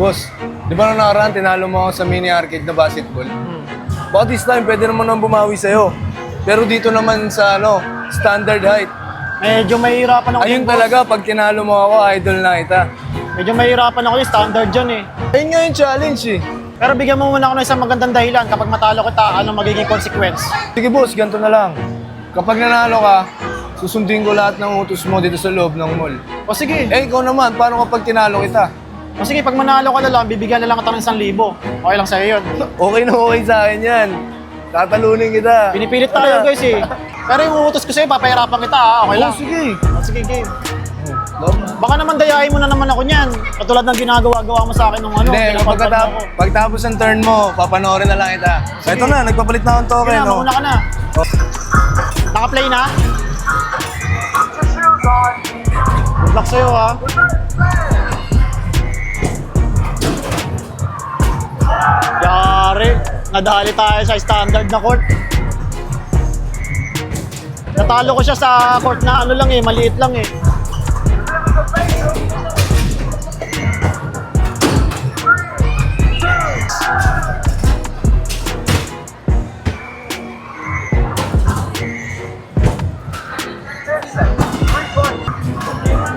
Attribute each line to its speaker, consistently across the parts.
Speaker 1: Boss, di ba nung nakaraan tinalo mo ako sa mini arcade na basketball?
Speaker 2: Hmm.
Speaker 1: Baka this time, pwede naman nang bumawi sa'yo. Pero dito naman sa ano, standard height.
Speaker 2: Medyo mahirapan ako.
Speaker 1: Ayun
Speaker 2: boss.
Speaker 1: talaga, pag tinalo mo ako, idol na kita.
Speaker 2: Medyo mahirapan ako yung standard dyan eh.
Speaker 1: Ayun nga yung challenge eh.
Speaker 2: Pero bigyan mo muna ako ng isang magandang dahilan kapag matalo kita, anong magiging consequence.
Speaker 1: Sige boss, ganito na lang. Kapag nanalo ka, susundin ko lahat ng utos mo dito sa loob ng mall.
Speaker 2: O sige,
Speaker 1: Eh, ikaw naman, paano kapag tinalo kita?
Speaker 2: O sige, pag manalo ka na lang, bibigyan na lang kita ng isang libo. Okay lang sa'yo yun.
Speaker 1: Okay na okay sa akin yan. Tatalunin kita.
Speaker 2: Pinipilit tayo guys eh. Pero yung utos ko sa'yo, papahirapan kita ha. Okay lang.
Speaker 1: Oh, sige.
Speaker 2: O, sige, game. Baka naman dayain mo na naman ako niyan. Katulad ng ginagawa-gawa mo sa akin nung ano.
Speaker 1: Hindi,
Speaker 2: pinapagpag mo
Speaker 1: pagkatapos,
Speaker 2: ako.
Speaker 1: pagtapos ng turn mo, papanoorin na lang kita.
Speaker 2: Sige.
Speaker 1: Ito na, nagpapalit na akong
Speaker 2: Sige
Speaker 1: token.
Speaker 2: na,
Speaker 1: no?
Speaker 2: mauna ka na.
Speaker 1: Oh.
Speaker 2: Naka-play na? Good luck sa'yo ha. Nadali tayo sa standard na court. Natalo ko siya sa court na ano lang eh, maliit lang eh.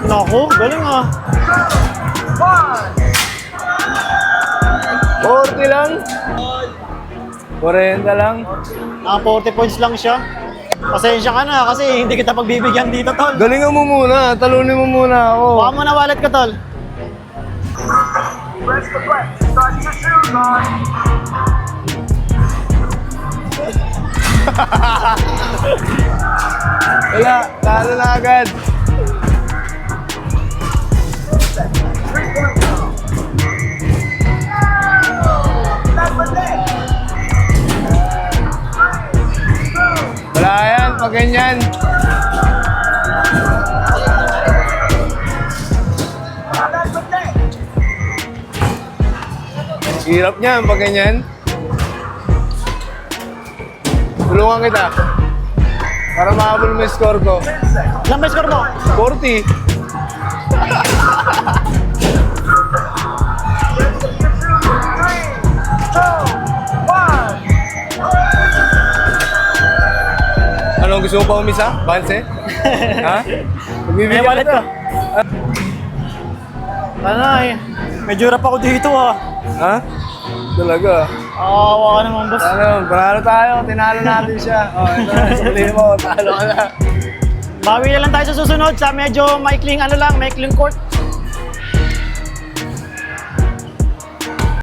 Speaker 2: Naku, galing ah.
Speaker 1: 40 lang? 40 lang?
Speaker 2: Naka 40 points lang siya. Pasensya ka na kasi hindi kita pagbibigyan dito, tol.
Speaker 1: Galingan mo muna, talunin mo muna ako.
Speaker 2: Baka mo na wallet ka, tol.
Speaker 1: Wala, talo na agad. Pag ganyan. Hirap niyan pag ganyan. Tulungan kita. Para mahabol mo yung score ko.
Speaker 2: Ilan ba score mo?
Speaker 1: 40. Gusto mo pa umisa? Banse? ha?
Speaker 2: May
Speaker 1: Magbibigyan
Speaker 2: wallet
Speaker 1: kita.
Speaker 2: ka. Ano eh. Medyo hirap ako dito ah.
Speaker 1: Ha? Talaga.
Speaker 2: Awa ka naman, boss.
Speaker 1: Ano, panalo tayo. Tinalo natin siya. Oh, ito na. Sabihin mo, talo ka na.
Speaker 2: Bawi na lang tayo sa susunod sa medyo maikling ano lang, maikling court.